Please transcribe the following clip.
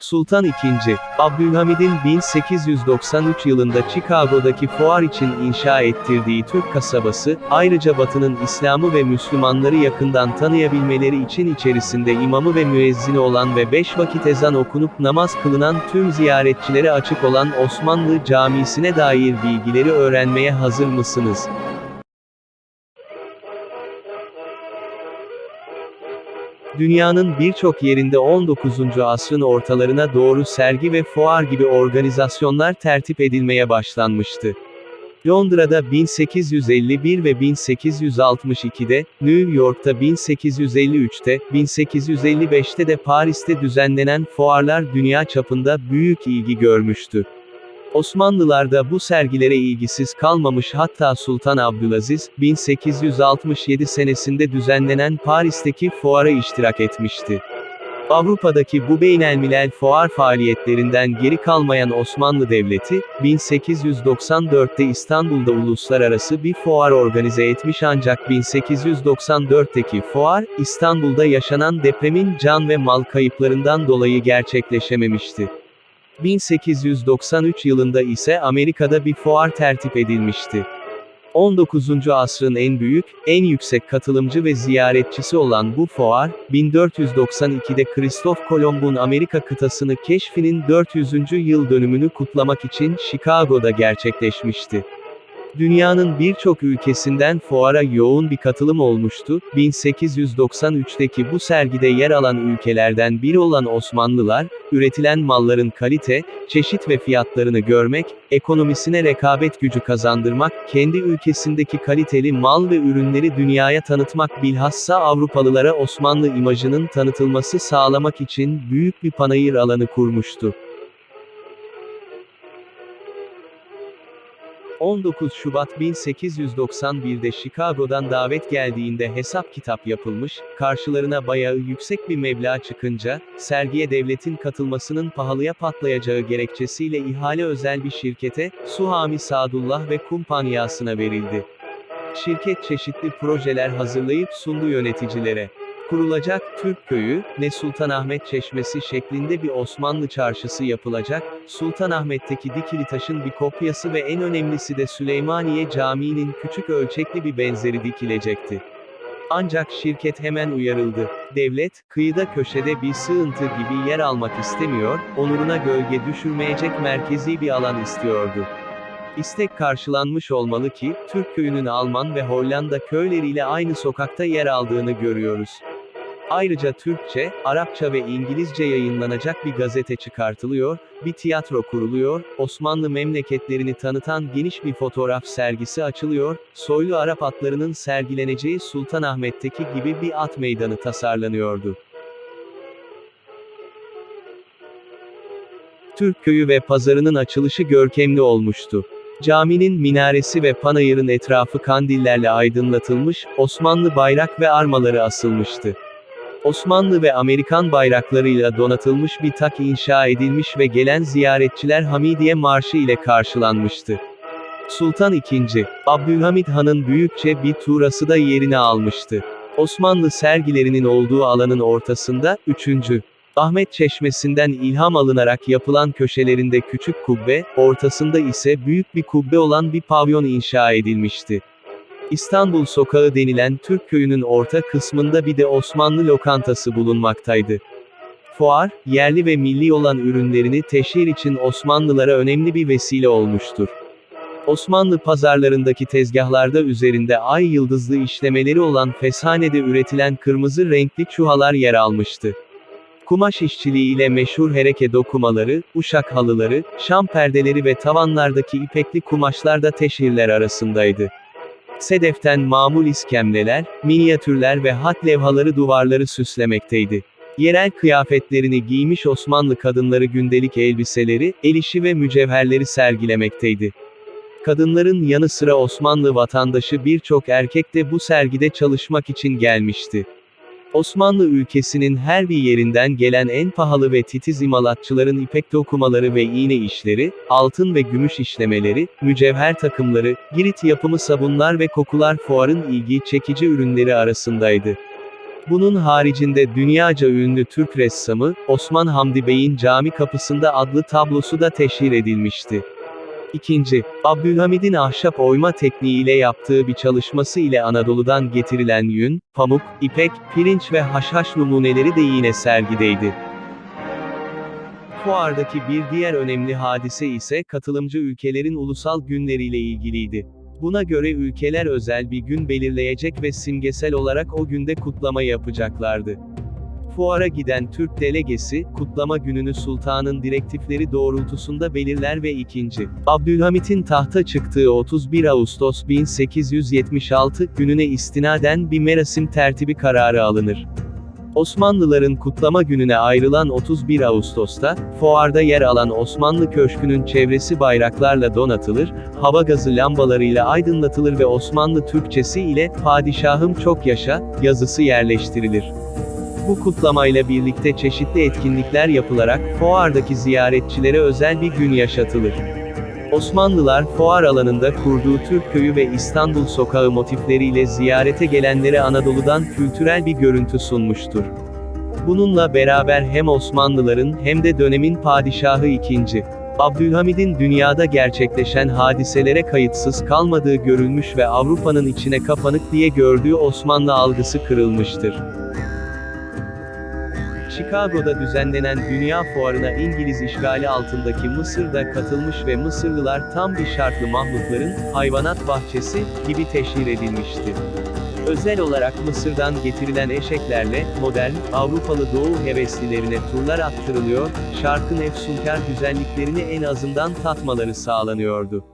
Sultan II. Abdülhamid'in 1893 yılında Chicago'daki fuar için inşa ettirdiği Türk kasabası, ayrıca Batı'nın İslam'ı ve Müslümanları yakından tanıyabilmeleri için içerisinde imamı ve müezzini olan ve beş vakit ezan okunup namaz kılınan tüm ziyaretçilere açık olan Osmanlı Camisi'ne dair bilgileri öğrenmeye hazır mısınız? Dünyanın birçok yerinde 19. asrın ortalarına doğru sergi ve fuar gibi organizasyonlar tertip edilmeye başlanmıştı. Londra'da 1851 ve 1862'de, New York'ta 1853'te, 1855'te de Paris'te düzenlenen fuarlar dünya çapında büyük ilgi görmüştü. Osmanlılar da bu sergilere ilgisiz kalmamış hatta Sultan Abdülaziz, 1867 senesinde düzenlenen Paris'teki fuara iştirak etmişti. Avrupa'daki bu beynelmilel fuar faaliyetlerinden geri kalmayan Osmanlı Devleti, 1894'te İstanbul'da uluslararası bir fuar organize etmiş ancak 1894'teki fuar, İstanbul'da yaşanan depremin can ve mal kayıplarından dolayı gerçekleşememişti. 1893 yılında ise Amerika'da bir fuar tertip edilmişti. 19. asrın en büyük, en yüksek katılımcı ve ziyaretçisi olan bu fuar, 1492'de Kristof Kolomb'un Amerika kıtasını keşfinin 400. yıl dönümünü kutlamak için Chicago'da gerçekleşmişti. Dünyanın birçok ülkesinden fuara yoğun bir katılım olmuştu. 1893'teki bu sergide yer alan ülkelerden biri olan Osmanlılar, üretilen malların kalite, çeşit ve fiyatlarını görmek, ekonomisine rekabet gücü kazandırmak, kendi ülkesindeki kaliteli mal ve ürünleri dünyaya tanıtmak bilhassa Avrupalılara Osmanlı imajının tanıtılması sağlamak için büyük bir panayır alanı kurmuştu. 19 Şubat 1891'de Chicago'dan davet geldiğinde hesap kitap yapılmış, karşılarına bayağı yüksek bir meblağ çıkınca, sergiye devletin katılmasının pahalıya patlayacağı gerekçesiyle ihale özel bir şirkete, Suhami Sadullah ve Kumpanyası'na verildi. Şirket çeşitli projeler hazırlayıp sundu yöneticilere. Kurulacak, Türk köyü, ne Sultanahmet Çeşmesi şeklinde bir Osmanlı çarşısı yapılacak, Sultanahmet'teki dikili taşın bir kopyası ve en önemlisi de Süleymaniye Camii'nin küçük ölçekli bir benzeri dikilecekti. Ancak şirket hemen uyarıldı. Devlet, kıyıda köşede bir sığıntı gibi yer almak istemiyor, onuruna gölge düşürmeyecek merkezi bir alan istiyordu. İstek karşılanmış olmalı ki, Türk köyünün Alman ve Hollanda köyleriyle aynı sokakta yer aldığını görüyoruz. Ayrıca Türkçe, Arapça ve İngilizce yayınlanacak bir gazete çıkartılıyor, bir tiyatro kuruluyor, Osmanlı memleketlerini tanıtan geniş bir fotoğraf sergisi açılıyor, soylu Arap atlarının sergileneceği Sultanahmet'teki gibi bir at meydanı tasarlanıyordu. Türk köyü ve pazarının açılışı görkemli olmuştu. Caminin minaresi ve panayırın etrafı kandillerle aydınlatılmış, Osmanlı bayrak ve armaları asılmıştı. Osmanlı ve Amerikan bayraklarıyla donatılmış bir tak inşa edilmiş ve gelen ziyaretçiler Hamidiye Marşı ile karşılanmıştı. Sultan II. Abdülhamit Han'ın büyükçe bir tuğrası da yerini almıştı. Osmanlı sergilerinin olduğu alanın ortasında, 3. Ahmet Çeşmesi'nden ilham alınarak yapılan köşelerinde küçük kubbe, ortasında ise büyük bir kubbe olan bir pavyon inşa edilmişti. İstanbul Sokağı denilen Türk köyünün orta kısmında bir de Osmanlı lokantası bulunmaktaydı. Fuar, yerli ve milli olan ürünlerini teşhir için Osmanlılara önemli bir vesile olmuştur. Osmanlı pazarlarındaki tezgahlarda üzerinde ay yıldızlı işlemeleri olan feshanede üretilen kırmızı renkli çuhalar yer almıştı. Kumaş işçiliğiyle meşhur hereke dokumaları, uşak halıları, şam perdeleri ve tavanlardaki ipekli kumaşlar da teşhirler arasındaydı. Sedeften mamul iskemleler, minyatürler ve hat levhaları duvarları süslemekteydi. Yerel kıyafetlerini giymiş Osmanlı kadınları gündelik elbiseleri, el işi ve mücevherleri sergilemekteydi. Kadınların yanı sıra Osmanlı vatandaşı birçok erkek de bu sergide çalışmak için gelmişti. Osmanlı ülkesinin her bir yerinden gelen en pahalı ve titiz imalatçıların ipek dokumaları ve iğne işleri, altın ve gümüş işlemeleri, mücevher takımları, Girit yapımı sabunlar ve kokular fuarın ilgi çekici ürünleri arasındaydı. Bunun haricinde dünyaca ünlü Türk ressamı, Osman Hamdi Bey'in Cami Kapısında adlı tablosu da teşhir edilmişti. İkinci, Abdülhamid'in ahşap oyma tekniğiyle yaptığı bir çalışması ile Anadolu'dan getirilen yün, pamuk, ipek, pirinç ve haşhaş numuneleri de yine sergideydi. Fuardaki bir diğer önemli hadise ise katılımcı ülkelerin ulusal günleriyle ilgiliydi. Buna göre ülkeler özel bir gün belirleyecek ve simgesel olarak o günde kutlama yapacaklardı. Fuara giden Türk delegesi, kutlama gününü sultanın direktifleri doğrultusunda belirler ve 2. Abdülhamit'in tahta çıktığı 31 Ağustos 1876 gününe istinaden bir merasim tertibi kararı alınır. Osmanlıların kutlama gününe ayrılan 31 Ağustos'ta, fuarda yer alan Osmanlı Köşkü'nün çevresi bayraklarla donatılır, hava gazı lambalarıyla aydınlatılır ve Osmanlı Türkçesi ile "Padişahım çok yaşa" yazısı yerleştirilir. Bu kutlamayla birlikte çeşitli etkinlikler yapılarak fuardaki ziyaretçilere özel bir gün yaşatılır. Osmanlılar fuar alanında kurduğu Türk köyü ve İstanbul sokağı motifleriyle ziyarete gelenlere Anadolu'dan kültürel bir görüntü sunmuştur. Bununla beraber hem Osmanlıların hem de dönemin padişahı 2. Abdülhamid'in dünyada gerçekleşen hadiselere kayıtsız kalmadığı görülmüş ve Avrupa'nın içine kapanık diye gördüğü Osmanlı algısı kırılmıştır. Chicago'da düzenlenen Dünya Fuarı'na İngiliz işgali altındaki Mısır'da katılmış ve Mısırlılar tam bir şartlı mahlukların, hayvanat bahçesi, gibi teşhir edilmişti. Özel olarak Mısır'dan getirilen eşeklerle, modern, Avrupalı doğu heveslilerine turlar attırılıyor, şarkın efsunkar güzelliklerini en azından tatmaları sağlanıyordu.